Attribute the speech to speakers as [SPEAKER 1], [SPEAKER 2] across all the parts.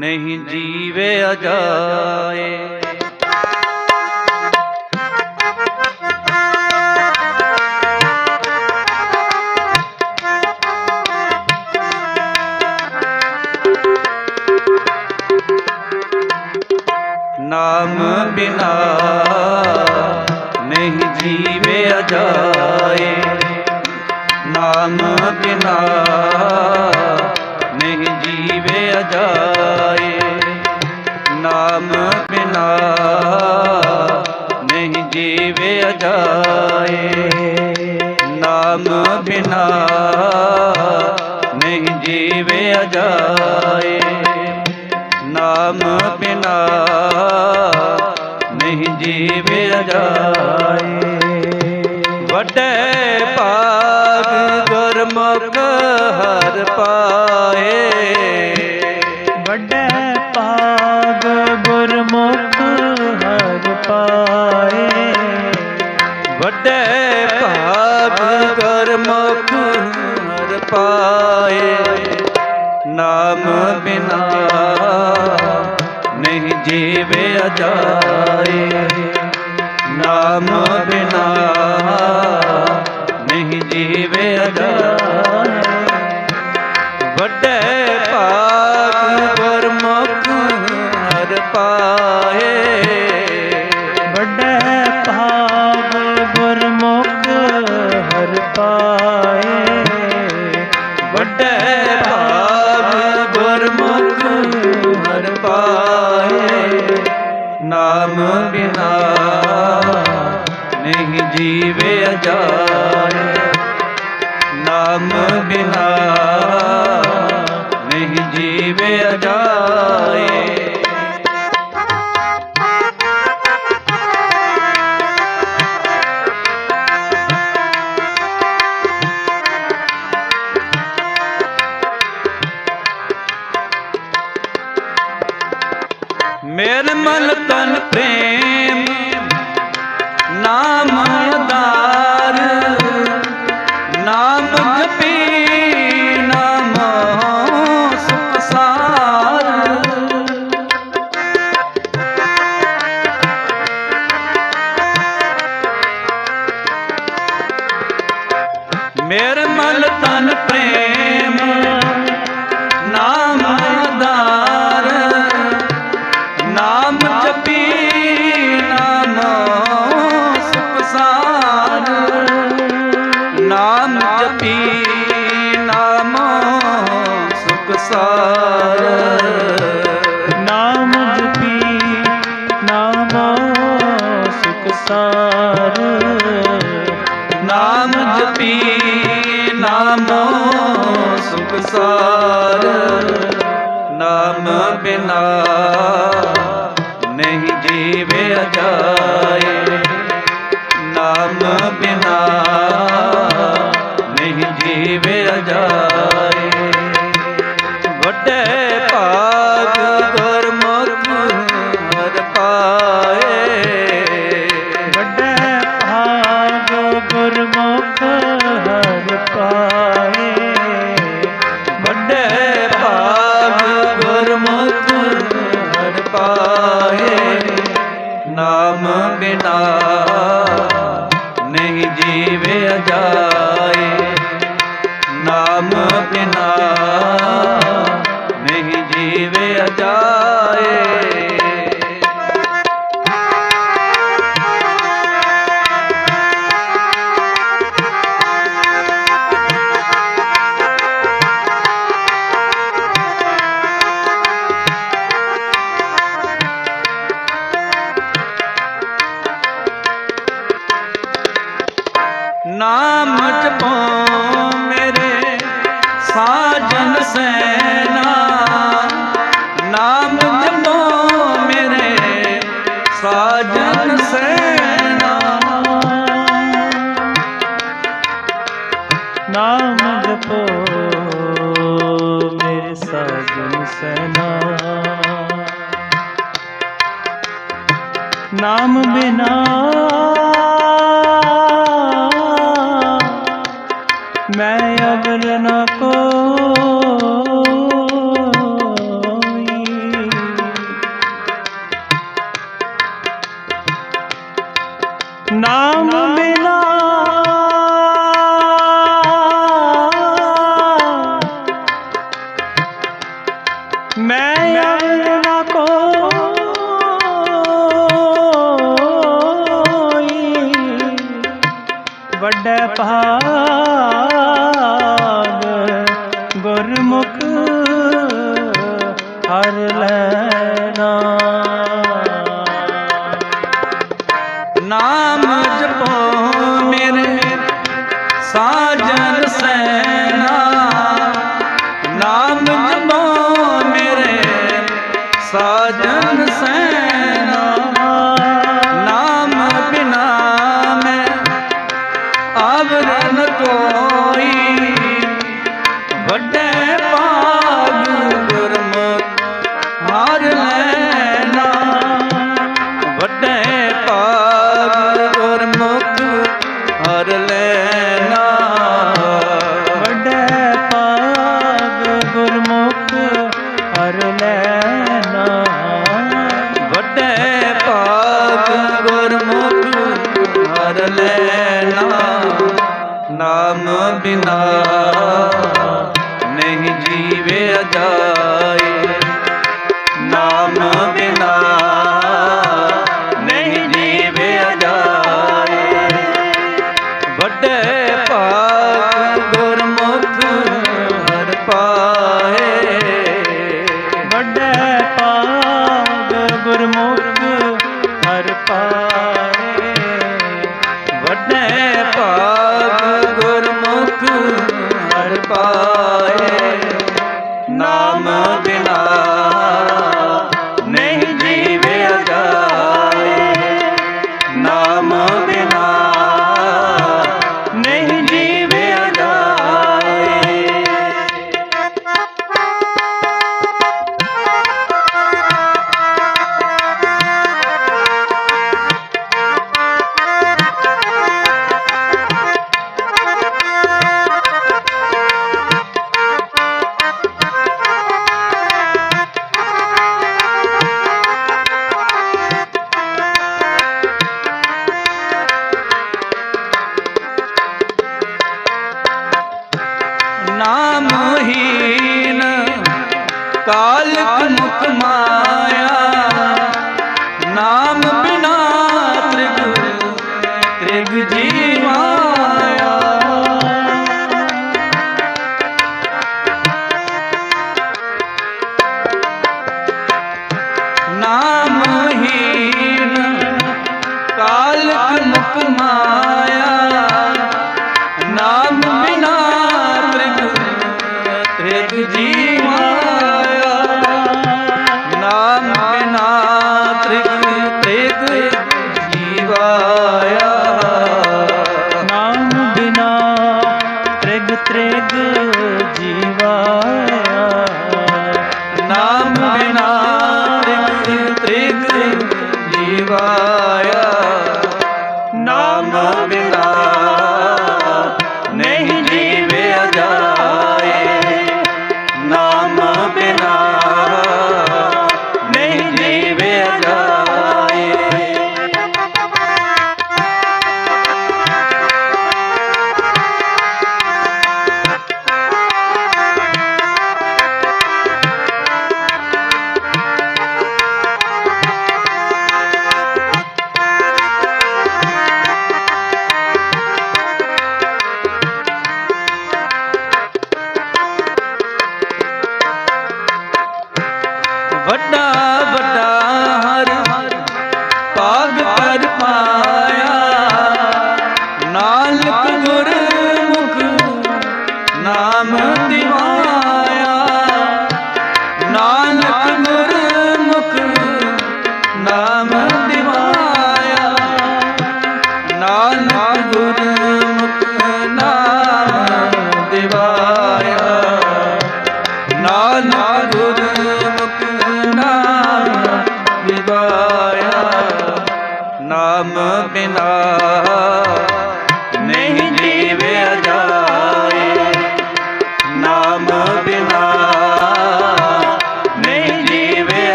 [SPEAKER 1] ਨਹੀਂ ਜੀਵੇ ਅਜਾਏ। ਨਾਮ ਬਿਨਾ ਨਹੀਂ ਜੀਵੇ ਅਜਾਏ। ਨਾਮ ਬਿਨਾ ਨਹੀਂ ਜੀਵੇ ਅਜਾਏ। ਨਾਮ ਬਿਨਾ ਨਹੀਂ ਜੀਵੇ ਅਜਾਏ। ਨਾਮ ਬਿਨਾ ਨਹੀਂ ਜੀਵੇ ਅਜਾਏ। ਨਾਮ ਬਿਨਾ ਨਹੀਂ ਜੀਵੇ ਜਾਏ ਵੱਡੇ ਭਾਗ ਗੁਰਮੁਖ ਹਰ ਪਾ ਜੀਵੇ ਜਾਏ। ਨਾਮ ਬਿਨਾ ਨਹੀਂ ਜੀਵੇ ਜਾਏ ਵੱਡੇ ਭਾਗ ਗੁਰਮੁਖ ਹਰ ਪਾਏ।
[SPEAKER 2] ਵੱਡੇ ਭਾਗ
[SPEAKER 1] ਜੀਵੇ ਜਾਏ ਨਾਮ ਬਿਨਾ ਨਹੀਂ ਜੀਵੇ ਜਾਏ ਮੇਰ ਮਨ ਤਨ ਪ੍ਰੇਮ ਨਾਮ ਮੇਰ ਮਨ ਤਨ ਪ੍ਰੇਮ, ਨਾਮ ਆਧਾਰ, ਨਾਮ ਜਪੀ, ਨਾਮ ਸੁਖ ਸਾਰ ਨਾਮ ਜਪੀ, ਨਾਮ ਸੁਖ
[SPEAKER 2] ਸੁਖ ਸਾਰ
[SPEAKER 1] ਨਾਮ ਬਿਨਾ ਨਹੀਂ ਜੀਵੇ ਜਾਏ ਨਾਮ ਬਿਨਾ ਨਹੀਂ ਜੀਵੇ ਜਾਏ ਜਾਏ। ਨਾਮ ਜਪੋ ਮੇਰੇ ਸਾਜਨ ਸੈਨਾ। ਨਾਮ ਜਪੋ ਮੇਰੇ ਸਾਜਨ ਸੈਨਾ।
[SPEAKER 2] ਨਾਮ ਬਿਨਾ ਵੱਡੇ ਪਹਾੜ ਗੁਰਮੁਖ ਹਰ ਲੈਣਾ।
[SPEAKER 1] ਨਾਮ ਜਪੋ ਮੇਰੇ ਸਾਜਨ ਸੈਨ ਬਿਨਾ કાલક મુખમાં 啊 বাবা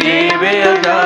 [SPEAKER 1] ಜೀವೆಯದಾ